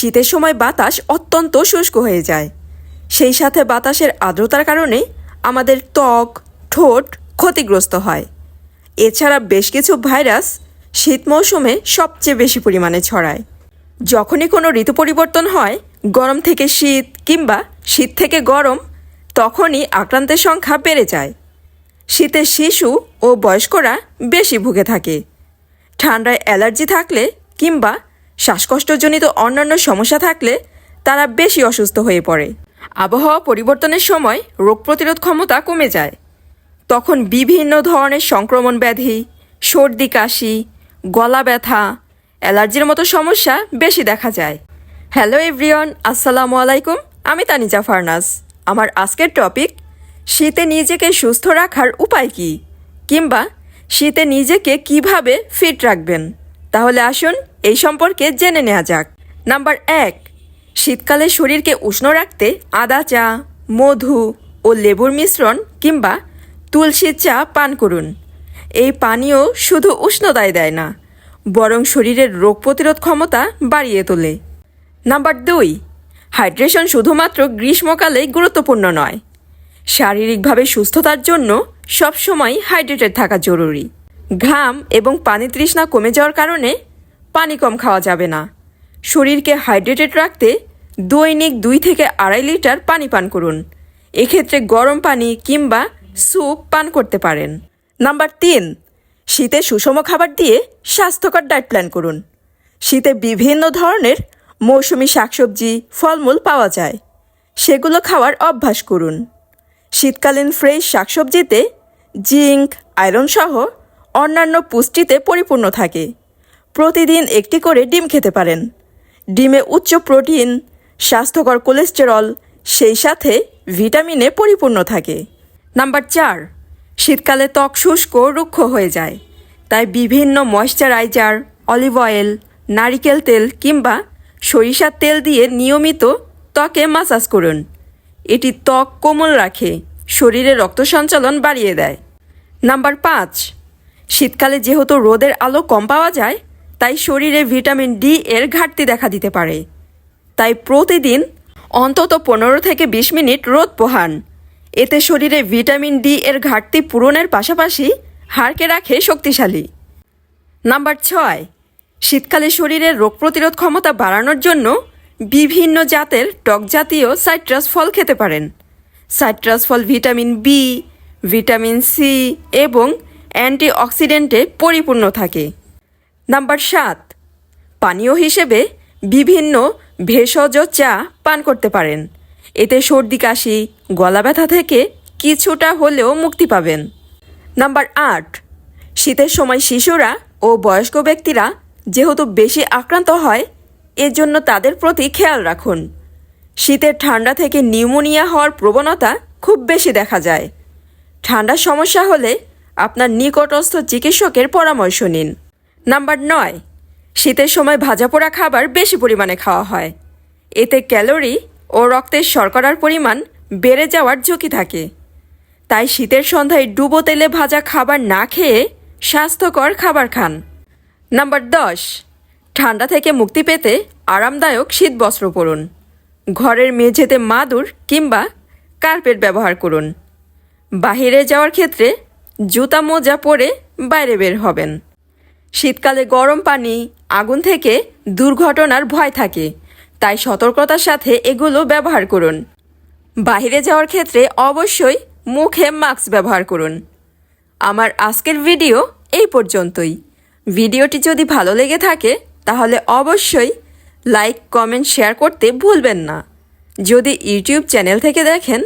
শীতের সময় বাতাস অত্যন্ত শুষ্ক হয়ে যায়। সেই সাথে বাতাসের আর্দ্রতার কারণে আমাদের ত্বক, ঠোঁট ক্ষতিগ্রস্ত হয়। এছাড়া বেশ কিছু ভাইরাস শীত মৌসুমে সবচেয়ে বেশি পরিমাণে ছড়ায়। যখনই কোনো ঋতু পরিবর্তন হয়, গরম থেকে শীত কিংবা শীত থেকে গরম, তখনই আক্রান্তের সংখ্যা বেড়ে যায়। শীতে শিশু ও বয়স্করা বেশি ভুগে থাকে। ঠান্ডায় অ্যালার্জি থাকলে কিংবা শ্বাসকষ্টজনিত অন্যান্য সমস্যা থাকলে তারা বেশি অসুস্থ হয়ে পড়ে। আবহাওয়া পরিবর্তনের সময় রোগ প্রতিরোধ ক্ষমতা কমে যায়। তখন বিভিন্ন ধরনের সংক্রমণ ব্যাধি, সর্দি, কাশি, গলা ব্যথা, অ্যালার্জির মতো সমস্যা বেশি দেখা যায়। হ্যালো এভরিওয়ান, আসসালামু আলাইকুম। আমি তানিজা ফার্নাস। আমার আজকের টপিক, শীতে নিজেকে সুস্থ রাখার উপায় কী? কিংবা শীতে নিজেকে কীভাবে ফিট রাখবেন? তাহলে আসুন এই সম্পর্কে জেনে নেওয়া যাক। নাম্বার এক, শীতকালে শরীরকে উষ্ণ রাখতে আদা চা, মধু ও লেবুর মিশ্রণ কিংবা তুলসীর চা পান করুন। এই পানীয় শুধু উষ্ণতায় দেয় না, বরং শরীরের রোগ প্রতিরোধ ক্ষমতা বাড়িয়ে তোলে। নাম্বার দুই, হাইড্রেশন শুধুমাত্র গ্রীষ্মকালেই গুরুত্বপূর্ণ নয়, শারীরিকভাবে সুস্থতার জন্য সবসময় হাইড্রেটেড থাকা জরুরি। ঘাম এবং পানি তৃষ্ণা কমে যাওয়ার কারণে পানি কম খাওয়া যাবে না। শরীরকে হাইড্রেটেড রাখতে দৈনিক দুই থেকে আড়াই লিটার পানি পান করুন। এক্ষেত্রে গরম পানি কিংবা স্যুপ পান করতে পারেন। নাম্বার তিন, শীতে সুষম খাবার দিয়ে স্বাস্থ্যকর ডায়েট প্ল্যান করুন। শীতে বিভিন্ন ধরনের মৌসুমি শাকসবজি, ফলমূল পাওয়া যায়। সেগুলো খাওয়ার অভ্যাস করুন। শীতকালীন ফ্রেশ শাকসবজিতে জিঙ্ক, আয়রন সহ অন্যান্য পুষ্টিতে পরিপূর্ণ থাকে। প্রতিদিন একটি করে ডিম খেতে পারেন। ডিমে উচ্চ প্রোটিন, স্বাস্থ্যকর কোলেস্টেরল, সেই সাথে ভিটামিনে পরিপূর্ণ থাকে। নাম্বার চার, শীতকালে ত্বক শুষ্ক রুক্ষ হয়ে যায়। তাই বিভিন্ন ময়শ্চারাইজার, অলিভ অয়েল, নারিকেল তেল কিংবা সরিষার তেল দিয়ে নিয়মিত ত্বকে মাসাজ করুন। এটি ত্বক কোমল রাখে, শরীরে রক্ত সঞ্চালন বাড়িয়ে দেয়। নাম্বার পাঁচ, শীতকালে যেহেতু রোদের আলো কম পাওয়া যায় তাই শরীরে ভিটামিন ডি এর ঘাটতি দেখা দিতে পারে। তাই প্রতিদিন অন্তত পনেরো থেকে বিশ মিনিট রোদ পোহান। এতে শরীরে ভিটামিন ডি এর ঘাটতি পূরণের পাশাপাশি হাড়কে রাখে শক্তিশালী। নাম্বার ছয়, শীতকালে শরীরের রোগ প্রতিরোধ ক্ষমতা বাড়ানোর জন্য বিভিন্ন জাতের টক জাতীয় সাইট্রাস ফল খেতে পারেন। সাইট্রাস ফল ভিটামিন বি, ভিটামিন সি এবং অ্যান্টিঅক্সিডেন্টে পরিপূর্ণ থাকে। নাম্বার সাত। পানীয় হিসেবে বিভিন্ন ভেষজ চা পান করতে পারেন। এতে সর্দি, কাশি, গলা ব্যথা থেকে কিছুটা হলেও মুক্তি পাবেন। নাম্বার আট। শীতের সময় শিশুরা ও বয়স্ক ব্যক্তিরা যেহেতু বেশি আক্রান্ত হয় এর জন্য তাদের প্রতি খেয়াল রাখুন। শীতের ঠান্ডা থেকে নিউমোনিয়া হওয়ার প্রবণতা খুব বেশি দেখা যায়। ঠান্ডার সমস্যা হলে আপনার নিকটস্থ চিকিৎসকের পরামর্শ নিন। নাম্বার নয়, শীতের সময় ভাজা পোড়া খাবার বেশি পরিমাণে খাওয়া হয়। এতে ক্যালোরি ও রক্তের শর্করার পরিমাণ বেড়ে যাওয়ার ঝুঁকি থাকে। তাই শীতের সন্ধ্যায় ডুবো তেলে ভাজা খাবার না খেয়ে স্বাস্থ্যকর খাবার খান। নাম্বার দশ, ঠান্ডা থেকে মুক্তি পেতে আরামদায়ক শীত বস্ত্র পরুন। ঘরের মেঝেতে মাদুর কিংবা কার্পেট ব্যবহার করুন। বাহিরে যাওয়ার ক্ষেত্রে জুতা মোজা পরে বাইরে বের হবেন। শীতকালে গরম পানি, আগুন থেকে দুর্ঘটনার ভয় থাকে। তাই সতর্কতার সাথে এগুলো ব্যবহার করুন। বাইরে যাওয়ার ক্ষেত্রে অবশ্যই মুখে মাস্ক ব্যবহার করুন। আমার আজকের ভিডিও এই পর্যন্তই। ভিডিওটি যদি ভালো লেগে থাকে, তাহলে অবশ্যই লাইক, কমেন্ট, শেয়ার করতে ভুলবেন না। যদি ইউটিউব চ্যানেল থেকে দেখেন,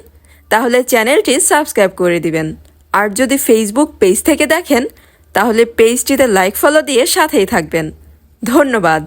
তাহলে চ্যানেলটি সাবস্ক্রাইব করে দিবেন। আর যদি ফেসবুক পেজ থেকে দেখেন তাহলে পেজটিতে লাইক ফলো দিয়ে সাথেই থাকবেন। ধন্যবাদ।